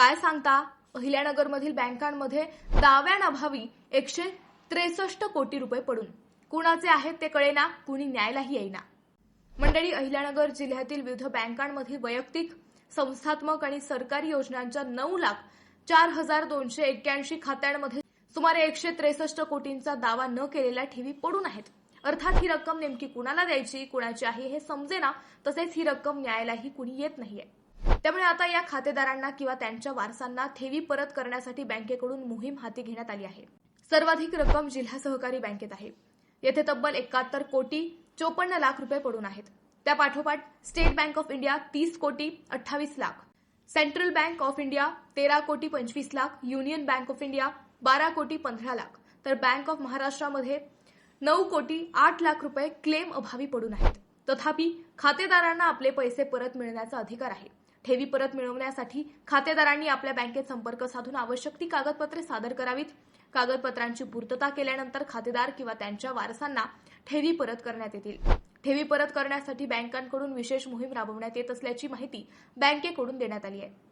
काय सांगता? अहिल्यानगरमधील बँकांमध्ये दाव्यानाभावी एकशे त्रेसष्ट कोटी रुपये पडून. कुणाचे आहेत ते कळेना कुणी न्यायलाही येईना. मंडळी अहिल्यानगर जिल्ह्यातील विविध बँकांमधील वैयक्तिक संस्थात्मक आणि सरकारी योजनांच्या नऊ लाख चार हजार दोनशे एक्क्याऐंशी खात्यांमध्ये सुमारे एकशे त्रेसष्ट कोटींचा दावा न केलेल्या ठेवी पडून आहेत. अर्थात ही रक्कम नेमकी कुणाला द्यायची कुणाची आहे हे समजेना तसेच ही रक्कम न्यायालाही कुणी येत नाहीये. त्यामुळे आता या खातेदारांना किंवा त्यांच्या वारसांना ठेवी परत करण्यासाठी बँकेकडून मोहीम हाती घेण्यात आली आहे. सर्वाधिक रक्कम जिल्हा सहकारी बँकेत आहे. येथे तब्बल एकाहत्तर कोटी चोपन्न लाख रुपये पडून आहेत. त्या पाठोपाठ स्टेट बँक ऑफ इंडिया तीस कोटी अठ्ठावीस lakh central bank of India तेरा कोटी पंचवीस lakh union bank of India बारा कोटी पंधरा लाख तर बँक ऑफ महाराष्ट्रामध्ये नऊ कोटी आठ लाख रुपये क्लेम अभावी पडून आहेत. तथापि खातेदारांना आपले पैसे परत मिळण्याचा अधिकार आहे. ठेवी परत मिळवण्यासाठी खातेदारांनी आपल्या बँकेत संपर्क साधून आवश्यक ती कागदपत्रे सादर करावीत. कागदपत्रांची पूर्तता केल्यानंतर खातेदार किंवा त्यांच्या वारसांना ठेवी परत करण्यात येतील. ठेवी परत करण्यासाठी बँकांकडून विशेष मोहीम राबवण्यात येत असल्याची माहिती बँकेकडून देण्यात आली आहे.